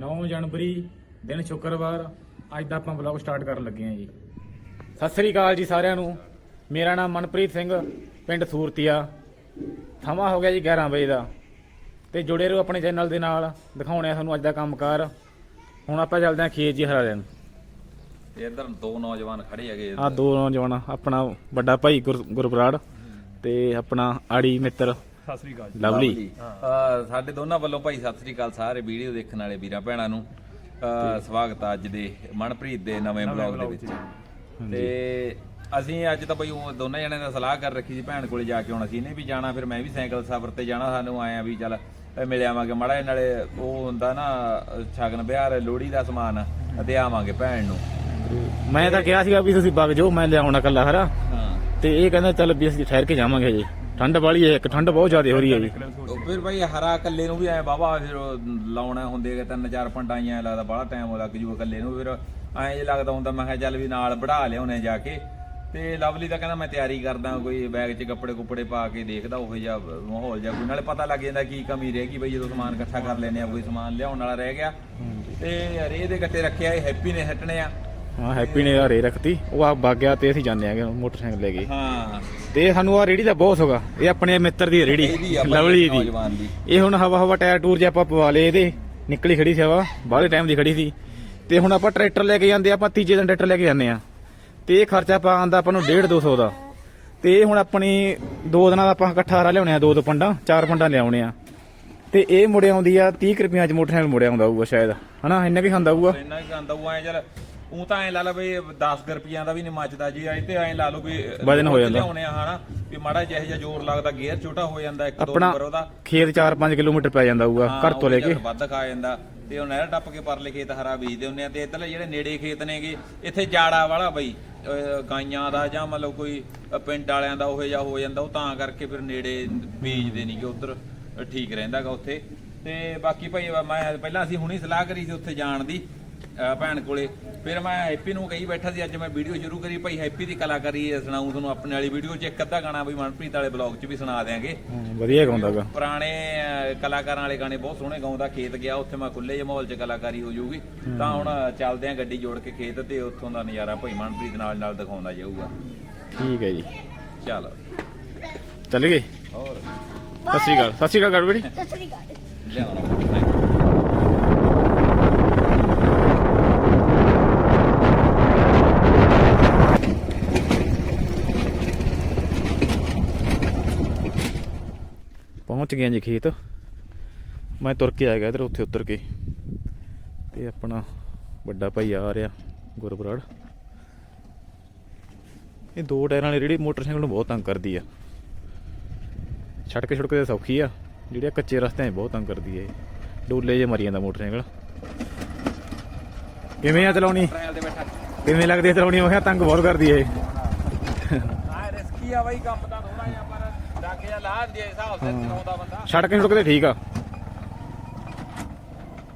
9 ਜਨਵਰੀ ਦਿਨ ਸ਼ੁੱਕਰਵਾਰ ਅੱਜ ਦਾ ਆਪਾਂ ਵਲੌਗ ਸਟਾਰਟ ਕਰਨ ਲੱਗੇ ਹਾਂ ਜੀ। ਸਤਿ ਸ੍ਰੀ ਅਕਾਲ ਜੀ ਸਾਰਿਆਂ ਨੂੰ। ਮੇਰਾ ਨਾਮ ਮਨਪ੍ਰੀਤ ਸਿੰਘ ਪਿੰਡ ਸੂਰਤੀਆ। ਸਮਾਂ ਹੋ ਗਿਆ ਜੀ 11 ਵਜੇ ਦਾ। ਤੇ ਜੁੜੇ ਰਹੋ ਆਪਣੇ ਚੈਨਲ ਦੇ ਨਾਲ ਦਿਖਾਉਣੇ ਆ ਤੁਹਾਨੂੰ ਅੱਜ ਦਾ ਕੰਮਕਾਰ। ਹੁਣ ਆਪਾਂ ਚੱਲਦੇ ਹਾਂ ਖੇਤ ਜੀ ਹਰਾ ਤੇ ਇੱਧਰ ਦੋ ਨੌਜਵਾਨ ਖੜੇ ਹੈਗੇ ਆ ਦੋ ਨੌਜਵਾਨ ਆਪਣਾ ਵੱਡਾ ਭਾਈ ਗੁਰ- ਗੁਰਬਰਾੜ ਤੇ ਆਪਣਾ ਆੜੀ ਮਿੱਤਰ। ਸਤਿ ਸ੍ਰੀ ਅਕਾਲ ਲਵਲੀ। ਅਹ ਸਾਡੇ ਦੋਨਾਂ ਵੱਲੋਂ ਭਾਈ ਸਤਿ ਸ੍ਰੀ ਅਕਾਲ ਸਾਰੇ ਵੀਡੀਓ ਦੇਖਣ ਵਾਲੇ ਵੀਰਾਂ ਭੈਣਾਂ ਨੂੰ ਅਹ ਸਵਾਗਤ ਆ ਅੱਜ ਦੇ ਮਨਪ੍ਰੀਤ ਦੇ ਨਵੇਂ ਬਲੌਗ ਦੇ ਵਿੱਚ। ਤੇ ਅਸੀਂ ਅੱਜ ਤਾਂ ਬਈ ਉਹ ਦੋਨਾਂ ਜਣਿਆਂ ਦਾ ਸਲਾਹ ਕਰ ਰੱਖੀ ਸੀ ਭੈਣ ਕੋਲੇ ਜਾ ਕੇ ਹੁਣ ਅਸੀਂ ਨੇ ਵੀ ਜਾਣਾ ਫਿਰ ਮੈਂ ਵੀ ਸਾਈਕਲ ਸਫ਼ਰ ਤੇ ਜਾਣਾ ਸਾਨੂੰ ਆਇਆ ਵੀ ਚੱਲ ਇਹ ਮਿਲ ਆਵਾਂਗੇ। ਮੜਾ ਇਹ ਨਾਲੇ ਉਹ ਹੁੰਦਾ ਨਾ ਅਹ ਸ਼ਗਨ ਵਿਹਾਰ ਲੋਹੜੀ ਦਾ ਸਮਾਨ ਤੇ ਆਵਾਂਗੇ ਭੈਣ ਨੂੰ। ਮੈਂ ਤਾਂ ਕਿਹਾ ਸੀਗਾ ਵੀ ਤੁਸੀਂ ਵਗ ਜਾਓ ਮੈਂ ਲਿਆਉਣਾ ਕੱਲਾ ਹਰਾ। ਹਾਂ। ਤੇ ਇਹ ਕਹਿੰਦਾ ਚੱਲ ਵੀ ਅਸੀਂ ਠਹਿਰ ਕੇ ਜਾਵਾਂਗੇ ਜੀ ਠੰਡ ਵਾਲੀ ਹੈ ਇੱਕ ਠੰਡ ਬਹੁਤ ਜ਼ਿਆਦਾ ਹੋ ਰਹੀ ਹੈ ਜੀ। ਉਹ ਫਿਰ ਭਾਈ ਹਰਾ ਕੱਲੇ ਨੂੰ ਵੀ ਐ ਬਾਬਾ ਫਿਰ ਉਹ ਲਾਉਣਾ ਹੁੰਦੇ ਕਿ ਤਿੰਨ ਚਾਰ ਪੰਡਾਂ ਹੀ ਐ ਲੱਗਦਾ ਬੜਾ ਟਾਈਮ ਲੱਗ ਜੂਗਾ ਕੱਲੇ ਨੂੰ ਫਿਰ ਐਂ ਜੇ ਲੱਗਦਾ ਹੁੰਦਾ ਮੈਂ ਕਿਹਾ ਚੱਲ ਵੀ ਨਾਲ ਵੜਾ ਲਿਆਉਣੇ ਜਾ ਕੇ। ਤੇ ਲਵਲੀ ਤਾਂ ਕਹਿੰਦਾ ਮੈਂ ਤਿਆਰੀ ਕਰਦਾ ਕੋਈ ਬੈਗ 'ਚ ਕੱਪੜੇ ਕੁੱਪੜੇ ਪਾ ਕੇ ਦੇਖਦਾ ਉਹੋ ਜਿਹਾ ਮਾਹੌਲ ਜਿਹਾ ਕੋਈ। ਨਾਲੇ ਪਤਾ ਲੱਗ ਜਾਂਦਾ ਕੀ ਕਮੀ ਰਹਿ ਗਈ ਬਈ ਜਦੋਂ ਸਮਾਨ ਇਕੱਠਾ ਕਰ ਲੈਨੇ ਆ ਕੋਈ ਸਮਾਨ ਲਿਆਉਣ ਵਾਲਾ ਰਹਿ ਗਿਆ। ਤੇ ਰੇ ਦੇ ਗੱਟੇ ਰੱਖਿਆ ਇਹ ਹੈਪੀ ਨੇ ਹਟਣੇ ਆ। ਹਾਂ ਹੈਪੀ ਨੇ ਹਰੇ ਰੱਖਤੀ। ਉਹ ਆ ਵਗ ਗਿਆ ਤੇ ਅਸੀਂ ਜਾਂਦੇ ਆਂਗੇ ਮੋਟਰਸਾਈਕਲ ਲੈ ਕੇ। ਹਾਂ। ਤੇ ਸਾਨੂੰ ਆ ਰੇੜੀ ਦਾ ਬਹੁਤ ਹੋਗਾ ਇਹ ਆਪਣੇ ਮਿੱਤਰ ਦੀ ਰੇੜੀ ਲਵਲੀ ਦੀ। ਇਹ ਹੁਣ ਹਵਾ ਹਵਾ ਟਾਇਰ ਟੂਰ ਜੇ ਆਪਾਂ ਪਵਾ ਲਏ ਇਹਦੇ ਨਿਕਲੀ ਖੜੀ ਸੀ ਹਵਾ ਬਾਹਲੇ ਟਾਈਮ ਦੀ ਖੜੀ ਸੀ। ਤੇ ਹੁਣ ਆਪਾਂ ਟਰੈਕਟਰ ਲੈ ਕੇ ਜਾਂਦੇ ਆਪਾਂ ਤੀਜੇ ਦਿਨ ਟਰੈਕਟਰ ਲੈ ਕੇ ਜਾਂਦੇ ਆ। ਤੇ ਇਹ ਖਰਚਾ ਪਾ ਆਂਦਾ ਆਪਾਂ ਨੂੰ 1.5 200 ਦਾ। ਤੇ ਇਹ ਹੁਣ ਆਪਣੀ ਦੋ ਦਿਨਾਂ ਦਾ ਆਪਾਂ ਇਕੱਠਾ ਹਰਾ ਲਿਆਉਣੇ ਆ ਦੋ ਦੋ ਪੰਡਾਂ ਚਾਰ ਪੰਡਾਂ ਲਿਆਉਣੇ ਆ। ਤੇ ਇਹ ਮੁੜ ਆਉਂਦੀ ਆ 30 ਕੁ ਰੁਪਈਆਂ ਚ ਮੋਟਰਸਾਈਕਲ ਮੁੜ ਆਉਂਦਾ ਹੋਊਗਾ ਸ਼ਾਇਦ। ਹਨਾ ਇੰਨਾ ਵੀ ਖਾਂਦਾ ਹੋਊਗਾ। ਇੰਨਾ ਹੀ ਗੰਦਾ ਉਹ ਐ ਚੱਲ ਉਹ ਤਾਂ ਐ ਲਾ ਲਾ ਬਈ 10 ਰੁਪਈਆਂ ਦਾ ਵੀ ਨਹੀਂ ਮੱਚਦਾ ਜੀ ਐ ਤੇ ਐ ਲਾ ਲਓ ਵੀ ਵਜ਼ਨ ਹੋ ਜਾਂਦਾ। ਲਿਆਉਣੇ ਆ ਹਨਾ ਵੀ ਮਾੜਾ ਜਿਹਾ ਜਿਹਾ ਜ਼ੋਰ ਲੱਗਦਾ ਗੇਅਰ ਛੋਟਾ ਹੋ ਜਾਂਦਾ ਇੱਕ ਦੋ ਨੰਬਰ ਉਹਦਾ। ਖੇਤ 4-5 ਕਿਲੋਮੀਟਰ ਪੈ ਜਾਂਦਾ ਹੋਊਗਾ ਘਰ ਤੋਂ ਲੈ ਕੇ। ਵੱਧ ਖਾ ਜਾਂਦਾ ਤੇ ਉਹ ਨਹਿਰ ਟੱਪ ਕੇ ਪਰਲੇ ਖੇਤ ਹਰਾ ਬੀਜਦੇ ਹੁੰਦੇ ਆ ਤੇ ਇੱਧਰਲੇ ਜਿਹੜੇ ਨੇੜੇ ਖੇਤ ਨੇਗੇ ਇੱਥੇ ਜਾੜਾ ਵਾਲਾ ਬਈ ਗਾਈਆਂ ਦਾ ਜਾਂ ਮਤਲਬ ਕੋਈ ਪਿੰਡ ਵਾਲਿਆਂ ਦਾ ਉਹੋ ਜਿਹਾ ਹੋ ਜਾਂਦਾ ਉਹ ਤਾਂ ਕਰਕੇ ਫਿਰ ਨੇੜੇ ਬੀਜਦੇ ਨਹੀਂਗੇ ਉਧਰ ਠੀਕ ਰਹਿੰਦਾਗਾ ਉੱਥੇ। ਤੇ ਬਾਕੀ ਭਾਈ ਮੈਂ ਪਹਿਲਾਂ ਅਸੀਂ ਹੁਣੀ ਸਲਾਹ ਕਰੀ ਸੀ ਉੱਥੇ ਜਾਣ ਦੀ ਭੈਣ ਕੋਲੇ। ਫਿਰ ਮੈਂ ਹੈਪੀ ਨੂੰ ਕਹੀ ਬੈਠਾ ਸੀ ਅੱਜ ਮੈਂ ਵੀਡੀਓ ਸ਼ੁਰੂ ਕਰੀ ਭਾਈ ਹੈਪੀ ਦੀ ਕਲਾਕਾਰੀ ਸੁਣਾਉਂ ਤੁਹਾਨੂੰ ਆਪਣੇ ਵਾਲੀ ਵੀਡੀਓ 'ਚ ਇੱਕ ਅੱਧਾ ਗਾਣਾ ਵੀ ਮਨਪ੍ਰੀਤ ਵਾਲੇ ਬਲੌਗ 'ਚ ਵੀ ਸੁਣਾ ਦਿਆਂਗੇ। ਹਾਂ, ਵਧੀਆ ਗਾਉਂਦਾਗਾ ਪੁਰਾਣੇ ਕਲਾਕਾਰਾਂ ਵਾਲੇ ਗਾਣੇ ਬਹੁਤ ਸੋਹਣੇ ਗਾਉਂਦਾ ਖੇਤ ਗਿਆ ਉੱਥੇ ਮੈਂ ਖੁੱਲੇ ਜਿਹੇ ਮਾਹੌਲ 'ਚ ਕਲਾਕਾਰੀ ਹੋ ਜਾਊਗੀ। ਤਾਂ ਹੁਣ ਚੱਲਦੇ ਆਂ ਗੱਡੀ ਜੋੜ ਕੇ ਖੇਤ ਤੇ ਉੱਥੋਂ ਦਾ ਨਜ਼ਾਰਾ ਭਾਈ ਮਨਪ੍ਰੀਤ ਨਾਲ ਨਾਲ ਦਿਖਾਉਂਦਾ ਜਾਊਗਾ। ਠੀਕ ਹੈ ਜੀ। ਚੱਲ। ਚੱਲ ਗਏ? ਹੋਰ। ਸਤਿ ਸ਼੍ਰੀ ਅਕਾਲ। ਸਤਿ ਸ਼੍ਰੀ ਅਕਾਲ ਗੜਬੜੀ ਲਿਆਉਣਾ ਪਹੁੰਚ ਗਏ ਜੀ ਖੇਤ। ਮੈਂ ਤੁਰ ਕੇ ਆ ਗਿਆ ਇਧਰ, ਉੱਥੇ ਉਤਰ ਕੇ। ਤੇ ਆਪਣਾ ਵੱਡਾ ਭਾਈ ਆ ਰਿਹਾ ਗੁਰਬਰਾੜ ਇਹ ਦੋ ਟਾਇਰਾਂ ਵਾਲੀ ਰੇੜੀ ਮੋਟਰਸਾਈਕਲ ਨੂੰ ਬਹੁਤ ਤੰਗ ਕਰਦੀ ਆ। ਛੜਕੇ ਛੁੜਕੇ ਤੇ ਸੌਖੀ ਆ। ਜਿਹੜੇ ਕੱਚੇ ਰਸਤਿਆਂ 'ਚ ਬਹੁਤ ਤੰਗ ਕਰਦੀ ਆ ਇਹ। ਡੋਲੇ ਜੇ ਮਰੀ ਜਾਂਦਾ ਮੋਟਰਸਾਈਕਲ। ਕਿਵੇਂ ਆ ਚਲਾਉਣੀ? ਕਿਵੇਂ ਲੱਗਦੀ ਆ ਚਲਾਉਣੀ? ਮੈਂ ਕਿਹਾ ਤੰਗ ਬਹੁਤ ਕਰਦੀ ਏ ਇਹ। ਰਿਸਕੀ ਆ ਬਾਈ, ਕੰਮ ਤਾਂ ਥੋੜਾ ਜਿਹਾ ਪਰ ਡੱਕ ਜਾਂ ਲਾ ਦਿੰਦੀ ਹਿਸਾਬ ਸਿਰ ਚਲਾਉਂਦਾ ਬੰਦਾ। ਛੜਕੇ ਛੁੜਕੇ ਤੇ ਠੀਕ ਆ।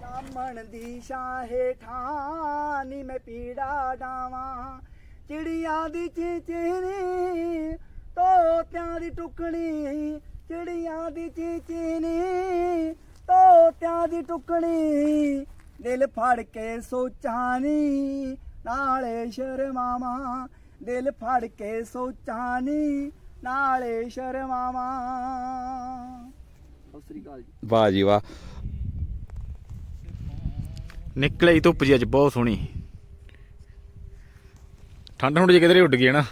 ਸਾਮਣ ਦੀ ਸ਼ਾਹੇ ਠਾਨੀ ਮੈਂ ਪੀੜਾ ਡਾਵਾਂ। ਚਿੜੀਆਂ ਦੀ ਚੀਚੀਨੀ ਤੋਤਿਆਂ ਦੀ ਟੁਕਣੀ ਚਿੜੀਆਂ ਦੀ ਚੀਚੀਨੀ ਤੋਤਿਆਂ ਦੀ ਟੁਕਣੀ। ਦਿਲ ਫੜ ਕੇ ਸੋਚਾਂ ਨੀ ਨਾਲੇ ਸ਼ਰਮਾਵਾਂ। ਦਿਲ ਫੜ ਕੇ ਸੋਚਾਂ ਨੀ ਨਾਲੇ ਸ਼ਰਮਾਵਾਂ। ਸਤਿ ਸ੍ਰੀ ਅਕਾਲ ਜੀ। ਵਾਹ ਜੀ ਵਾਹ। ਨਿਕਲੇ ਧੁੱਪ ਜੀ ਅੱਜ ਬਹੁਤ ਸੋਹਣੀ। ਠੰਡ ਜੇ ਕਿਧਰੇ ਉੱਡ ਗਈ ਹੈ ਨਾ।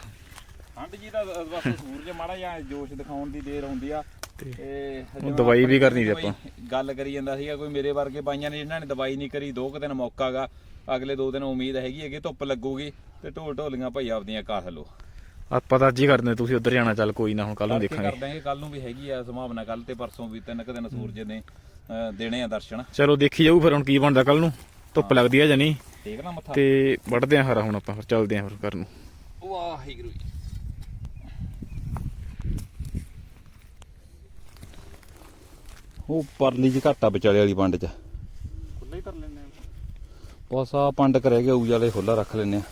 ਠੰਡ ਜੀ ਦਾ ਬਸ ਸੂਰਜ ਮਾੜਾ ਜਿਹਾ ਜੋਸ਼ ਦਿਖਾਉਣ ਦੀ ਦੇਰ ਹੁੰਦੀ ਆ। ਤੇ ਦਵਾਈ ਵੀ ਕਰਨੀ ਸੀ ਆਪਾਂ। ਗੱਲ ਕਰੀ ਜਾਂਦਾ ਸੀਗਾ ਕੋਈ ਮੇਰੇ ਵਰਗੇ ਬਾਈਆਂ ਨੇ ਜਿਨ੍ਹਾਂ ਨੇ ਦਵਾਈ ਨਹੀਂ ਕਰੀ ਦੋ ਕੁ ਦਿਨ ਮੌਕਾਗਾ ਅਗਲੇ ਦੋ ਦਿਨ ਉਮੀਦ ਹੈਗੀ ਹੈ ਕਿ ਧੁੱਪ ਲੱਗੂਗੀ ਤੇ ਢੋਲ ਢੋਲੀਆਂ ਭਾਈ ਆਪਦੀਆਂ ਕਾਸ ਲੋ ਆਪਾਂ ਤਾਂ ਅੱਜ ਹੀ ਕਰਦੇ ਤੁਸੀਂ ਉੱਧਰ ਜਾਣਾ ਚੱਲ ਕੋਈ ਨਾ ਹੁਣ ਕੱਲ ਨੂੰ ਕਰ ਦੇਖਾਂਗੇ। ਦਾਂਗੇ ਕੱਲ ਨੂੰ ਵੀ ਹੈਗੀ ਆ ਸੰਭਾਵਨਾ ਕੱਲ ਤੇ ਪਰਸੋਂ ਵੀ ਤਿੰਨ ਕੁ ਦਿਨ ਸੂਰਜ ਨੇ ਅਹ, ਦੇਣੇ ਆ ਦਰਸ਼ਨ। ਚਲੋ ਦੇਖੀ ਜਾਊ ਫਿਰ ਹੁਣ ਕੀ ਬਣਦਾ ਕੱਲ ਨੂੰ। ਧੁੱਪ ਲੱਗਦੀ ਆ ਜਾਂ ਨਹੀਂ। ਮੱਥਾ। ਤੇ ਵੱਢਦੇ ਆ ਹਰਾ ਹੁਣ ਆਪਾਂ ਫਿਰ ਚੱਲਦੇ ਆ ਫਿਰ ਘਰ ਨੂੰ। ਵਾਹਿਗੁਰੂ ਜੀ। ਉਹ ਪਰਲੀ ਜੀ ਘਾਟਾ ਵਿਚਾਲੇ ਵਾਲੀ ਪੰਡ ਚ। ਖੁੱਲਾ ਹੀ ਕਰ ਲੈਣੇ ਬਸ ਆ ਪੰਡ ਕ ਰਹਿ ਗਿਆ ਵਾਲੇ ਖੁੱਲਾ ਰੱਖ ਲੈਨੇ ਆ।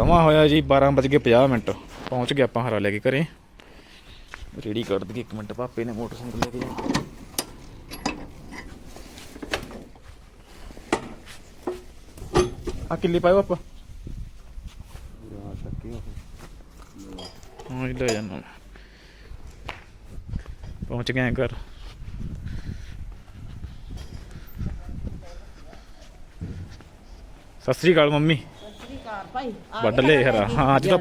ਸਮਾਂ ਹੋਇਆ ਜੀ 12:50 ਮਿੰਟ। ਪਹੁੰਚ ਗਏ ਆਪਾਂ ਹਰਾ ਲੈ ਕੇ ਘਰੇ। ਰੇੜੀ ਕੱਢ ਦਈਏ ਇੱਕ ਮਿੰਟ ਪਾਪੇ ਨੇ ਮੋਟਰਸਾਈਕਲ ਲੈ ਕੇ ਆ ਕਿੱਲੇ ਪਾਇਓ ਆਪਾਂ। ਹਾਂ ਇਹ ਲੈ ਜਾਣਾ ਪਹੁੰਚ ਗਏ ਘਰ। ਸਤਿ ਸ੍ਰੀ ਅਕਾਲ ਮੰਮੀ। ਭਾਈ। ਵੱਢ ਲਏ ਹਰਾ ਹਾਂ ਅੱਜ ਤਾਂ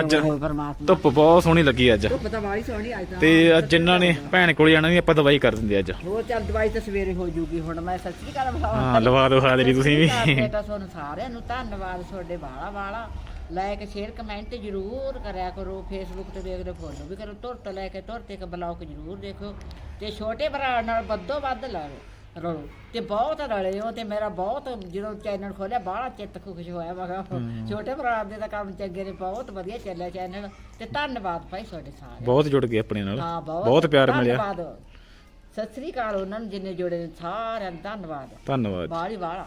ਅੱਜ ਧੁੱਪ ਬਹੁਤ ਸੋਹਣੀ ਲੱਗੀ ਅੱਜ। ਧੁੱਪ ਤਾਂ ਬਾਹਲੀ ਸੋਹਣੀ ਅੱਜ ਤਾਂ ਤੇ ਅੱਜ ਜਿਨ੍ਹਾਂ ਨੇ ਭੈਣ ਕੋਲ ਜਾਣਾ ਵੀ ਆਪਾਂ ਦਵਾਈ ਕਰ ਦਿੰਦੇ ਅੱਜ। ਹੋਰ ਚੱਲ ਦਵਾਈ ਤਾਂ ਸਵੇਰੇ ਹੋ ਜੂਗੀ ਹੁਣ ਮੈਂ ਸਤਿ ਸ੍ਰੀ ਅਕਾਲ ਬੁਲਾਵਾਂ। ਹਾਂ ਲਵਾ ਦੋ ਹਾਜ਼ਰੀ ਤੁਸੀਂ ਵੀ। ਬੇਟਾ ਤੁਹਾਨੂੰ ਸਾਰਿਆਂ ਨੂੰ ਧੰਨਵਾਦ ਤੁਹਾਡੇ ਬਾਲਾ ਬਾਲਾ ਲਾਇਕ ਸ਼ੇਅਰ ਕਮੈਂਟ ਜ਼ਰੂਰ ਕਰਿਆ ਕਰੋ। ਫੇਸਬੁੱਕ ਤੇ ਦੇਖਦੇ ਫੋਲੋ ਵੀ ਕਰੋ ਤੁਰ ਤੋਂ ਲੈ ਕੇ ਤੁਰ ਤੇ ਇੱਕ ਬਲੌਗ ਜ਼ਰੂਰ ਦੇਖੋ। ਤੇ ਛੋਟੇ ਭਰਾ ਨਾਲ ਵੱਧੋ ਵੱਧ ਲੜੋ। ਰਲੋ ਤੇ ਬਹੁਤ ਰਲੇ ਹੋ ਤੇ ਮੇਰਾ ਬਹੁਤ ਜਦੋਂ ਚੈਨਲ ਖੋਲਿਆ ਬਾਹਲਾ ਚਿੱਤ ਖੁਸ਼ ਹੋਇਆ ਮੈਂ ਕਿਹਾ ਛੋਟੇ ਭਰਾ ਦੇ ਤਾਂ ਕੰਮ ਚੰਗੇ ਨੇ ਬਹੁਤ ਵਧੀਆ ਚੱਲਿਆ ਚੈਨਲ ਤੇ ਧੰਨਵਾਦ ਭਾਈ ਤੁਹਾਡੇ ਸਾਰੇ ਬਹੁਤ ਜੁੜ ਗਏ ਆਪਣੇ ਨਾਲ। ਹਾਂ ਬਹੁਤ ਪਿਆਰ ਮਿਲਿਆ। ਧੰਨਵਾਦ। ਸਤਿ ਸ੍ਰੀ ਅਕਾਲ ਉਹਨਾਂ ਨੂੰ ਜਿੰਨੇ ਜੋੜੇ ਨੇ ਸਾਰਿਆਂ ਨੂੰ ਧੰਨਵਾਦ। ਧੰਨਵਾਦ। ਬਾਹਲੀ ਬਾਹਲਾ।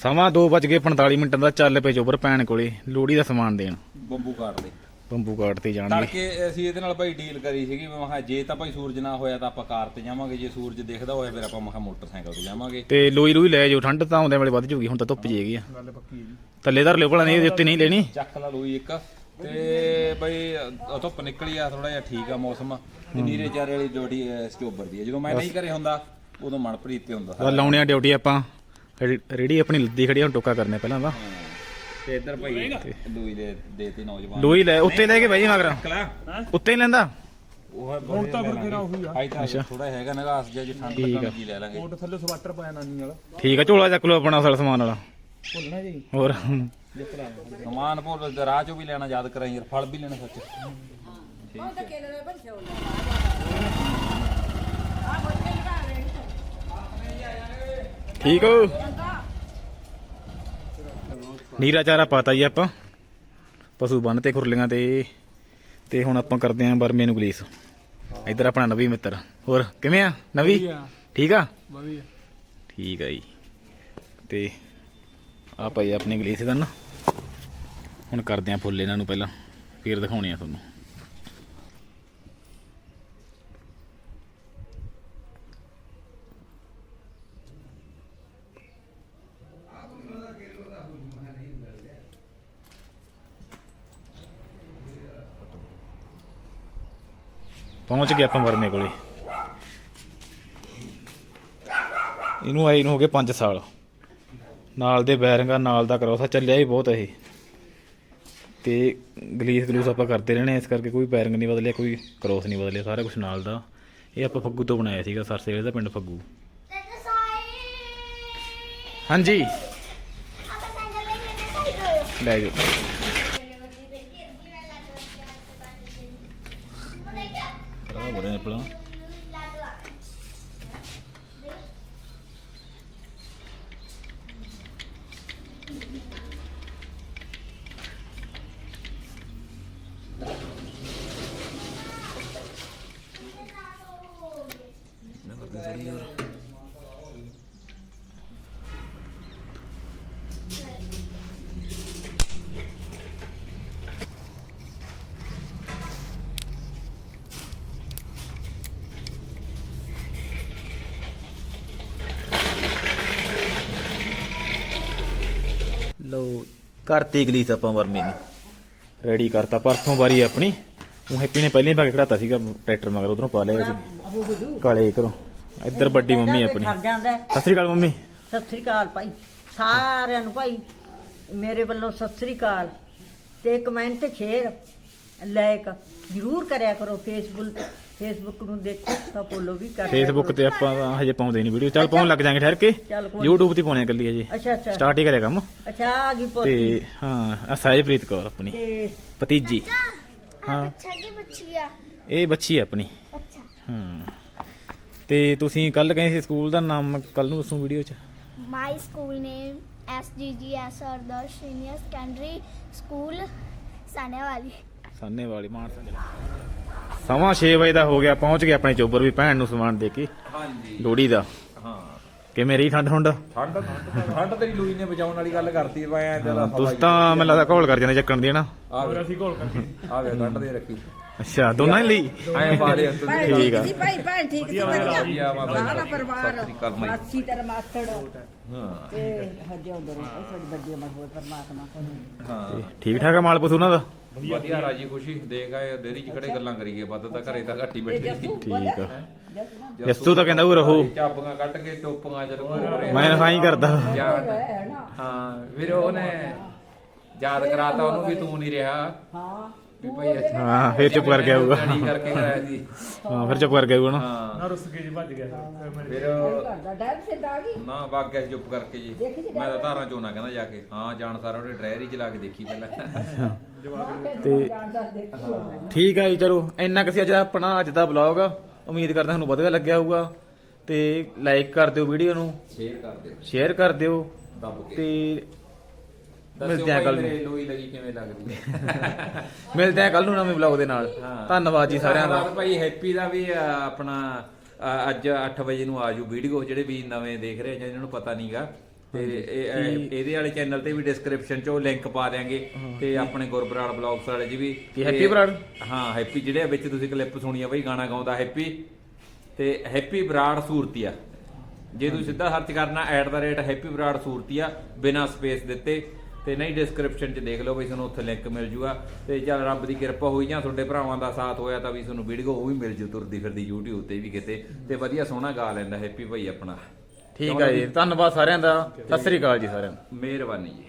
ਸਮਾਂ 2:45 ਮਿੰਟਾਂ ਦਾ ਚੱਲ ਪਏ ਜੋਬਰ ਭੈਣ ਕੋਲੇ ਲੋੜੀ ਦਾ ਸਮਾਨ ਦੇਣ। ਬੰਬੂ ਕਾਟ ਦੇ। ਬੰਬੂ ਕਾਟ ਤੇ ਜਾਣਗੇ। ਤੜਕੇ ਅਸੀਂ ਇਹਦੇ ਨਾਲ ਭਾਈ ਡੀਲ ਕਰੀ ਸੀਗੀ ਮੈਂ ਕਿਹਾ ਜੇ ਤਾਂ ਭਾਈ ਸੂਰਜ ਨਾ ਹੋਇਆ ਤਾਂ ਆਪਾਂ ਕਾਰ ਤੇ ਜਾਵਾਂਗੇ ਜੇ ਸੂਰਜ ਦਿਖਦਾ ਹੋਇਆ ਫਿਰ ਆਪਾਂ ਮੈਂ ਕਿਹਾ ਮੋਟਰਸਾਈਕਲ ਤੇ ਜਾਵਾਂਗੇ। ਤੇ ਲੋਈ ਲੋਈ ਲੈ ਜਾਓ ਠੰਡ ਤਾਂ ਆਉਂਦੇ ਵੇਲੇ ਵੱਧ ਜੂਗੀ ਹੁਣ ਤਾਂ ਧੁੱਪ ਜੇਗੀ ਆ। ਗੱਲ ਪੱਕੀ ਜੀ। ਥੱਲੇ ਧਰ ਲਿਓ ਭਲਾ ਨਹੀਂ ਇਹਦੇ ਉੱਤੇ ਨਹੀਂ ਲੈਣੀ। ਚੱਕ ਲਾ ਲੋਈ ਇੱਕ। ਤੇ ਅ, ਧੁੱਪ ਨਿਕਲੀ ਆ ਥੋੜਾ ਜਿਹਾ ਠੀਕ ਆ ਮੌਸਮ। ਤੇ ਨੀਰੇ ਚਾਰੇ ਵਾਲੀ ਡਿਊਟੀ ਸਟੋਬਰ ਦੀ ਆ। ਜਦੋਂ ਮੈਂ ਨਹੀਂ ਘਰੇ ਹੁੰਦਾ ਉਦੋਂ ਮਨਪ੍ਰੀਤ ਤੇ ਹੁੰਦਾ ਆ ਲਾਉਣੇ ਆ ਡਿਊਟੀ ਆਪਾਂ ਰੇੜੀ ਆਪਣੀ ਲੱਦੀ ਖੜੀ ਹੁਣ ਟੋਕਾ ਕਰਨੇ ਪਹਿਲਾਂ ਦਾ ਤੇ ਇੱਧਰ ਭਾਈ ਲੋਈ ਦੇ ਦੇਤੀ ਨੌਜਵਾਨ। ਲੋਈ ਲੈ ਉੱਤੇ ਲੈ ਕੇ ਬਈ ਮਗਰ ਕਲਾ। ਉੱਤੇ ਹੀ ਲੈਂਦਾ? ਉਹ ਹੁਣ ਤਾਂ ਫਿਰ ਤੇਰਾ ਉਹੀ ਆ। ਥੋੜਾ ਹੈਗਾ ਨਗਾਸ ਜਿਹਾ ਜੇ ਠੰਡ ਲੱਗਣ ਕੀ ਲੈ ਲਾਂਗੇ। ਥੱਲੇ ਸਵਾਟਰ ਪਾਇਆ ਨਾਨੀ ਵਾਲਾ। ਠੀਕ ਆ ਝੋਲਾ ਚੱਕ ਲਓ ਆਪਣਾ ਅਸਲ ਸਮਾਨ ਵਾਲਾ। ਭੁੱਲਣਾ ਜੀ। ਹੋਰ? ਸਮਾਨ ਭੁੱਲ ਤੇ ਰਾਹ ਚੋਂ ਵੀ ਲੈਣਾ ਯਾਦ ਕਰਾਂ ਯਾਰ ਫਲ ਵੀ ਲੈਣਾ ਸੱਚ। ਠੀਕ ਹੋ ਨੀਰਾ ਚਾਰਾ ਪਾਤਾ ਜੀ ਆਪਾਂ। ਪਸ਼ੂ ਬੰਨ ਤੇ ਖੁਰਲੀਆਂ ਤੇ ਤੇ ਹੁਣ ਆਪਾਂ ਕਰਦੇ ਆਂ ਬਰਮੇ ਨੂੰ ਗਲੀਸ। ਇੱਧਰ ਆਪਣਾ ਨਵੀ ਮਿੱਤਰ। ਹੋਰ ਕਿਵੇਂ ਆ? ਨਵੀ? ਠੀਕ ਆ? ਵਧੀਆ। ਠੀਕ ਆ ਜੀ। ਤੇ ਆ ਭਾਈ ਆਪਣੀ ਗਲੀਸ ਦਾ ਨਾ ਹੁਣ ਕਰਦੇ ਆਂ ਫੁੱਲ ਇਹਨਾਂ ਨੂੰ ਪਹਿਲਾਂ। ਫਿਰ ਦਿਖਾਉਣੇ ਆ ਤੁਹਾਨੂੰ। ਪਹੁੰਚ ਗਏ ਆਪਾਂ ਵਰਮੇ ਕੋਲੇ। ਇਹਨੂੰ ਆਈ ਨੂੰ ਹੋ ਗਏ 5 ਸਾਲ। ਨਾਲ ਦੇ ਬੈਰਿੰਗਾਂ ਨਾਲ ਦਾ ਕਰੋਸਾ ਚੱਲਿਆ ਹੀ ਬਹੁਤ ਇਹ। ਤੇ ਗਲੀਸ ਗਲੂਸ ਆਪਾਂ ਕਰਦੇ ਰਹਿਣੇ ਆ, ਇਸ ਕਰਕੇ ਕੋਈ ਬੈਰਿੰਗ ਨਹੀਂ ਬਦਲਿਆ ਕੋਈ ਕਰੋਸ ਨਹੀਂ ਬਦਲਿਆ ਸਾਰਾ ਕੁਝ ਨਾਲ ਦਾ। ਇਹ ਆਪਾਂ ਫੱਗੂ ਤੋਂ ਬਣਾਇਆ ਸੀਗਾ ਸਰਸੇ ਦਾ ਪਿੰਡ ਫੱਗੂ। ਹਾਂਜੀ। ਲੈ ਜਾਓ। ਕਰਾ ਬੜੇ ਕਰਤੀ ਗਲੀਸ ਆਪਾਂ ਵਰਮੇ ਨੂੰ। ਰੈਡੀ ਕਰਤਾ ਪਰਸੋਂ ਵਾਰੀ ਆਪਣੀ। ਉਹ ਹੈਪੀ ਨੇ ਪਹਿਲਾਂ ਹੀ ਪਾ ਕੇ ਖੜਾਤਾ ਸੀਗਾ ਟਰੈਕਟਰ ਮਗਰ ਉਧਰੋਂ ਪਾ ਲਿਆ ਸੀ ਕਾਲੇ ਕਰੋ ਇੱਧਰ ਵੱਡੀ ਮੰਮੀ ਆਪਣੀ। ਸਤਿ ਸ੍ਰੀ ਅਕਾਲ ਮੰਮੀ। ਸਤਿ ਸ੍ਰੀ ਅਕਾਲ ਭਾਈ। ਸਾਰਿਆਂ ਨੂੰ ਭਾਈ ਮੇਰੇ ਵੱਲੋਂ ਸਤਿ ਸ੍ਰੀ ਅਕਾਲ। ਤੇ ਕਮੈਂਟ ਸ਼ੇਅਰ ਲਾਇਕ ਜ਼ਰੂਰ ਕਰਿਆ ਕਰੋ ਫੇਸਬੁੱਕ ਫੇਸਬੁੱਕ ਨੂੰ ਦੇਖੋ ਤਾਂ ਫੋਲੋ ਵੀ ਕਰ ਫੇਸਬੁੱਕ। ਤੇ ਆਪਾਂ ਹਜੇ ਪਾਉਂਦੇ ਨਹੀਂ ਵੀਡੀਓ ਚੱਲ ਪਾਉਣ ਲੱਗ ਜਾਾਂਗੇ ਠਹਿਰ ਕੇ। ਚੱਲ ਕੋਈ YouTube ਤੇ ਪਾਉਣੇ ਕੱਲੀ ਹਜੇ। ਅੱਛਾ ਅੱਛਾ। ਸਟਾਰਟ ਹੀ ਕਰਿਆ ਕੰਮ। ਅੱਛਾ ਆ ਗਈ ਤੇ ਪੋਤੀ। ਹਾਂ ਆ ਸਾਹਿਬਪ੍ਰੀਤ ਕੌਰ ਆਪਣੀ। ਤੇ ਭਤੀਜੀ। ਹਾਂ। ਛੱਡੀ ਬੱਚੀ ਆ? ਇਹ ਬੱਚੀ ਹੈ ਆਪਣੀ। ਅੱਛਾ। ਹਾਂ। ਤੇ ਤੁਸੀਂ ਕੱਲ ਕਹੇ ਸੀ ਸਕੂਲ ਦਾ ਨਾਮ ਕੱਲ ਨੂੰ ਦੱਸੂ ਵੀਡੀਓ 'ਚ? ਮਾਈ ਸਕੂਲ ਨੇਮ ਐਸਜੀਜੀਐਸ ਅਰਦਰ ਸੀਨੀਅਰ ਸੈਕੰਡਰੀ ਸਕੂਲ ਸਾਨੇ ਵਾਲੀ ਸਾਨੇ ਵਾਲੀ ਮਾਨਸਾ ਜ਼ਿਲ੍ਹਾ ਸਵਾ 6 ਵਜੇ ਦਾ ਹੋ ਗਿਆ ਪਹੁੰਚ ਗਿਆ ਆਪਣੇ ਚੋਬਰ ਵੀ ਭੈਣ ਨੂੰ ਸਮਾਨ ਦੇ ਕੇ। ਹਾਂਜੀ। ਲੋੜੀ ਦਾ। ਹਾਂ। ਕਿਵੇਂ ਰਹੀ ਠੰਡ ਠੰਡ? ਠੰਡ ਠੰਡ ਤੇਰੀ ਲੂਈ ਨੇ ਬਚਾਉਣ ਵਾਲੀ ਗੱਲ ਕਰਤੀ ਮੈਂ ਐ ਤੇਰਾ ਤੁਸੀਂ ਤਾਂ ਮੈਨੂੰ ਲੱਗਦਾ ਘੋਲ ਕਰ ਜਾਂਦੇ ਚੱਕਣ ਦੀ ਨਾ? ਆ ਅਸੀਂ ਘੋਲ ਕਰਕੇ। ਆ ਵੇ ਠੰਡ ਦੇ ਰੱਖੀ। ਅੱਛਾ ਦੋਨਾਂ ਹੀ ਲਈ ਐ ਭੈਣ ਠੀਕ ਆ। ਭਾਈ ਭੈਣ ਠੀਕ ਸੀ ਵਧੀਆ। ਸਾਰਾ ਪਰਿਵਾਰ। ਮਾਸੀ ਤੇਰਾ ਮਾਸੜ। ਹਾਂ। ਤੇ ਹਜੇ ਉਧਰ ਸਾਡੀ ਵੱਡੀ ਮਜ਼ਬੂਤ ਪਰਮਾਤਮਾ ਕੋਲ। ਹਾਂ। ਠੀਕ ਠਾਕ ਆ ਮਾਲ ਪਸ਼ੂ ਉਹਨਾਂ ਦਾ? ਵਧੀਆ ਰਾਜੀ ਖੁਸ਼ੀ ਦੇਖ ਆਏ ਦੇਰੀ ਚ ਕਿਹੜੇ ਗੱਲਾਂ ਕਰੀਏ ਵੱਧ ਤਾਂ ਘਰੇ ਤਾਂ ਘੱਟੀ ਬੈਠੀ ਠੀਕ ਆ। ਜੱਸੂ ਤਾਂ ਕਹਿੰਦਾ ਉਹ ਰਹੋ। ਚਾਬੀਆਂ ਕੱਢ ਕੇ ਟੋਪੀਆਂ ਚ ਰਖੋ ਮੈਂ ਤਾਂ ਹੀ ਕਰਦਾ। ਹਾਂ। ਵੀਰ ਉਹਨੇ ਯਾਦ ਕਰਾਤਾ ਉਹਨੂੰ ਵੀ ਤੂੰ ਨਹੀਂ ਰਿਹਾ। ਹਾਂ। ਵੀ ਭਾਈ ਅੱਛਾ ਹਾਂ ਫੇਰ ਚੁੱਪ ਕਰਕੇ ਆਊਗਾ। ਸਟੱਡੀ ਕਰਕੇ ਕਰਾਇਆ ਸੀ ਹਾਂ ਫਿਰ ਚੁੱਪ ਕਰਕੇ ਆਊਗਾ ਨਾ। ਹਾਂ। ਰੁੱਸ ਕੇ ਜੀ ਭੱਜ ਗਿਆ। ਫਿਰ ਕਰਦਾ ਡਰ ਸੇ ਦਾਗੀ ਨਾ ਵਗ ਗਿਆ ਸੀ ਚੁੱਪ ਕਰਕੇ ਜੀ। ਮੈਂ ਤਾਂ ਧਾਰਾਂ ਚੋਂ ਨਾ ਕਹਿੰਦਾ ਜਾ ਕੇ। ਹਾਂ ਜਾਣ ਸਾਰਾ ਉਹਨੇ ਡਰਾਇਰ ਹੀ ਚਲਾ ਕੇ ਦੇਖੀ ਪਹਿਲਾਂ। ਤੇ ਠੀਕ ਆ ਜੀ ਚਲੋ ਇੰਨਾ ਕੁ ਸੀ ਅੱਜ ਆਪਣਾ ਅੱਜ ਦਾ ਵਲੌਗ ਉਮੀਦ ਕਰਦਾ ਤੁਹਾਨੂੰ ਵਧੀਆ ਲੱਗਿਆ ਹੋਊਗਾ। ਤੇ ਲਾਈਕ ਕਰ ਦਿਓ ਵੀਡੀਓ ਨੂੰ। ਸ਼ੇਅਰ ਕਰ ਦਿਓ। ਸ਼ੇਅਰ ਕਰ ਦਿਓ। ਦੱਬ ਕੇ। ਤੇ ਮਿਲਦੇ ਆ ਕੱਲ ਨੂੰ। ਮੇਰੇ ਲੋਈ ਲੱਗੀ ਕਿਵੇਂ ਲੱਗਦੀ ਹੈ। ਮਿਲਦੇ ਆ ਕੱਲ ਨੂੰ ਨਵੇਂ ਵਲੌਗ ਦੇ ਨਾਲ। ਧੰਨਵਾਦ ਜੀ ਸਾਰਿਆਂ ਦਾ। ਧੰਨਵਾਦ ਭਾਈ ਹੈਪੀ ਦਾ ਵੀ ਆਪਣਾ ਅੱਜ 8 ਵਜੇ ਨੂੰ ਆਜੂ ਵੀਡੀਓ ਜਿਹੜੇ ਵੀ ਨਵੇਂ ਦੇਖ ਰਹੇ ਜਾਂ ਜਿਹਨਾਂ ਨੂੰ ਪਤਾ ਨਹੀਂਗਾ ਤੇ ਇਹ- ਇਹ- ਇਹਦੇ ਵਾਲੇ ਚੈਨਲ ਤੇ ਵੀ ਡਿਸਕ੍ਰਿਪਸ਼ਨ 'ਚ ਉਹ ਲਿੰਕ ਪਾ ਦਿਆਂਗੇ ਤੇ ਆਪਣੇ ਗੁਰਬਰਾੜ ਬਲੌਗਸ ਵਾਲੇ 'ਚ ਵੀ। ਹੈਪੀ ਬਰਾੜ? ਹਾਂ ਹੈਪੀ ਜਿਹੜੇ ਵਿੱਚ ਤੁਸੀਂ ਕਲਿੱਪ ਸੁਣੀ ਆ ਬਈ ਗਾਣਾ ਗਾਉਂਦਾ ਹੈਪੀ ਤੇ ਹੈਪੀ ਬਰਾੜ ਸੂਰਤੀਆ। ਜੇ ਤੁਸੀਂ ਸਿੱਧਾ ਸਰਚ ਕਰਨਾ ਹੈਪੀ ਬਰਾੜ ਸੂਰਤੀਆ ਬਿਨਾ ਸਪੇਸ ਦਿੱਤੇ ਤੇ ਨਹੀਂ ਡਿਸਕ੍ਰਿਪਸ਼ਨ 'ਚ ਦੇਖ ਲਓ ਬਈ ਤੁਹਾਨੂੰ ਉੱਥੇ ਲਿੰਕ ਮਿਲ ਜੂਗਾ। ਤੇ ਚੱਲ ਰੱਬ ਦੀ ਕਿਰਪਾ ਹੋਈ ਜਾਂ ਤੁਹਾਡੇ ਭਰਾਵਾਂ ਦਾ ਸਾਥ ਹੋਇਆ ਤਾਂ ਵੀ ਤੁਹਾਨੂੰ ਵੀਡੀਓ ਉਹ ਵੀ ਮਿਲ ਜੂ ਤੁਰਦੀ ਫਿਰਦੀ YouTube ਤੇ ਵੀ ਕਿਤੇ। ਤੇ ਵਧੀਆ ਸੋਹਣਾ ਗਾ ਲੈਂਦਾ ਹੈਪੀ ਭਾਈ ਆਪਣਾ। ਠੀਕ ਆ ਜੀ ਧੰਨਵਾਦ ਸਾਰਿਆਂ ਦਾ। ਸਤਿ ਸ੍ਰੀ ਅਕਾਲ ਜੀ ਸਾਰਿਆਂ ਨੂੰ ਮਿਹਰਬਾਨੀ ਜੀ।